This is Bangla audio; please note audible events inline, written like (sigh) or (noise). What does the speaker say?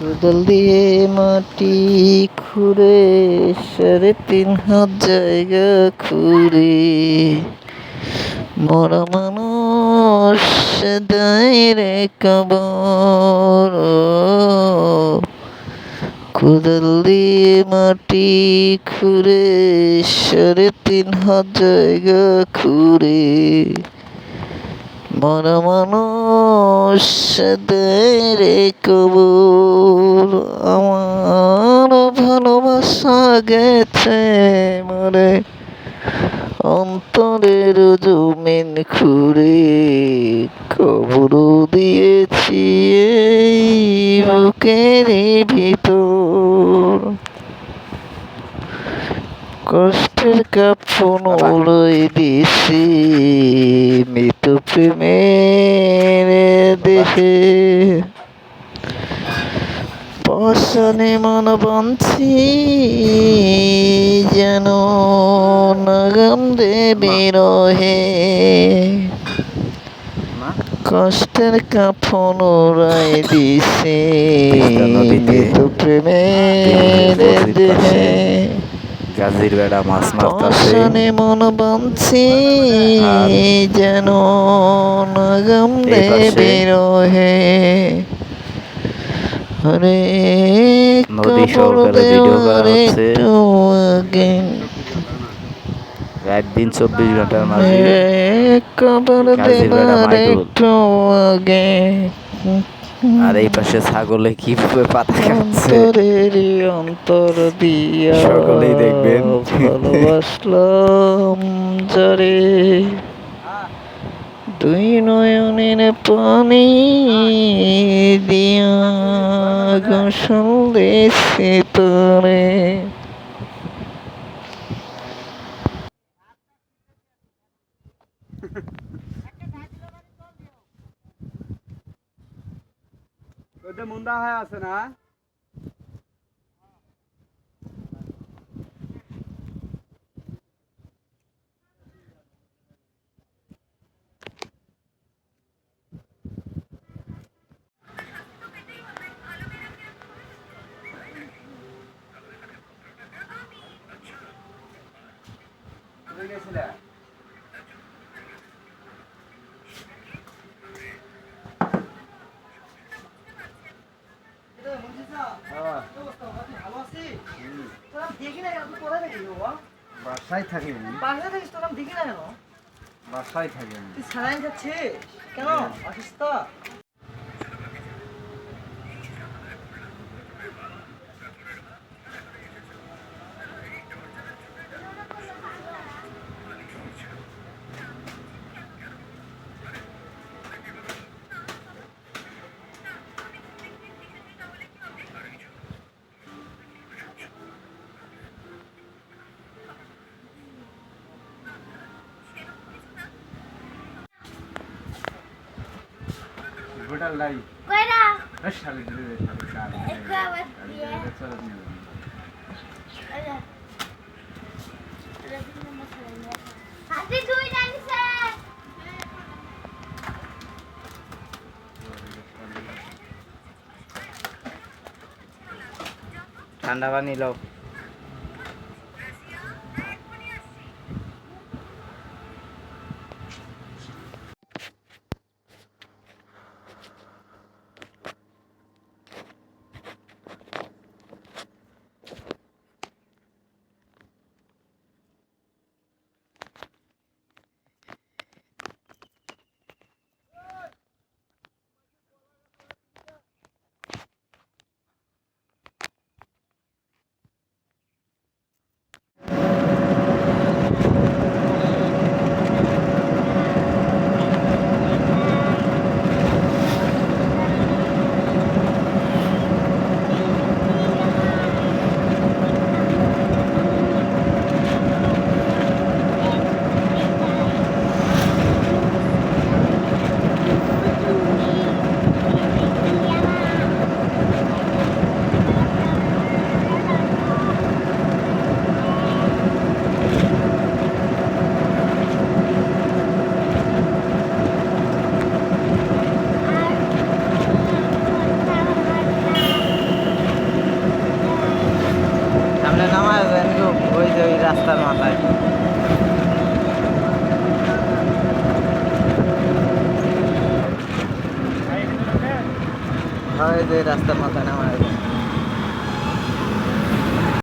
কোদাল দিয়ে মাটি খুঁড়ে, সাড়ে তিন হাত জায়গা খুঁড়ে। মরা মানুষ রে কবর। কোদাল দিয়ে মাটি খুঁড়ে, সাড়ে তিন হাত জায়গা খুঁড়ে। মরা মানুষ দেয় রে কবর আমার ভালোবাসা গেছে মরে। অন্তরের জমিন খুঁড়ে কবর দিয়েছি বুকের ভিতর। কষ্টের কাপন উড়ই দিছি মৃত প্রেমের দেহে পাশানে মন বাঁধছি যেন নাগাম দেবী রহে। কষ্টের কাফন উড়াই (laughs) দিছে তিস্তা প্রেমের দেহে গাজীর বেড়া মাছ মারতাছে মন বাঁধছি যেন নাগাম দেবী রহে আরে নদী সহকারে ভিডিও করা হচ্ছে। রাত দিন চব্বিশ ঘণ্টার মাঝে কবর মাইদুল। একটু আগে আর এই পাশে ছাগলে কীভাবে পাতা খাচ্ছে অন্তর দিয়া সকলেই দেখবেন। ভালোবাসলাম যারে দুই নয়নের পানি দিয়া গোসল দেশে তোরে। (laughs) ওইটা মুন্ডা হয়ে আছে না কোথায় গেছিলে? বাসায় থাকি আমি। বাসায় থাকি আমি। কেন? অসুস্থ গোটাল লাই বেশ শালি দিলে শালি শালি চলো নিয়ে হাতে দুই ঠান্ডা পানি লও যে রাস্তার মাথায় দেন